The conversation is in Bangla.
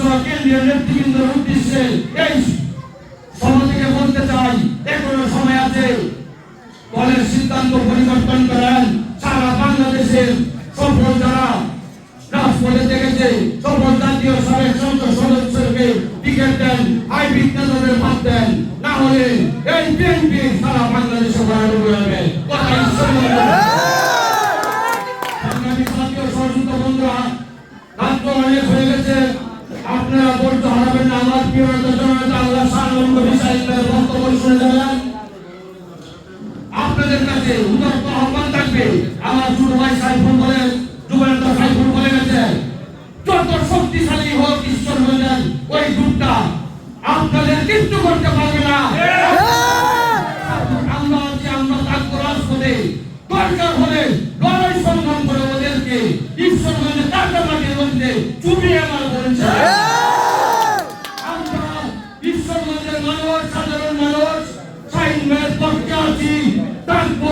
সহ কেন্দ্রীয় নেতৃবৃন্দের উদ্দেশ্যে এই সভা বলতে চাই, এখনও সময় আছে। দলের সিদ্ধান্ত পরিবর্তন করেন সারা বাংলাদেশের সফল যারা রাজপথে দেখেছে, সফল জাতীয় সাবেক সংসদ সদস্যকে টিকিট দেন আইবি নেতাদের বাদ দেন, না হলে এই বিএনপি সারা বাংলাদেশে বাড়ানো যাবে আপনারা বলতে হারাবেন না আমার প্রিয় আল্লাহ সালাম কবি সাহেবের বক্তব্য শুনে যাবেন আপনাদের কাছে উদারত আহ্বান থাকবে। আমার ছোট ভাই সাইফুল বলে যুবনেতা সাইফুল বলে গেছে যত শক্তিশালী হোক ঈশ্বর হয়ে যান ওই গ্রুপটা আপনাদের কিচ্ছু করতে পারবে না। আমরা আছি আমরা থাকব রাজপথে দরকার হলে লড়াই সংগ্রাম করে ওদেরকে ঈশ্বর টাকা মাটির মধ্যে চুপিয়ে আমার বলছে আমরা ঈশ্বরগঞ্জের মানুষ সাধারণ মানুষ সাইন মেয়ের পক্ষে আছি থাকব।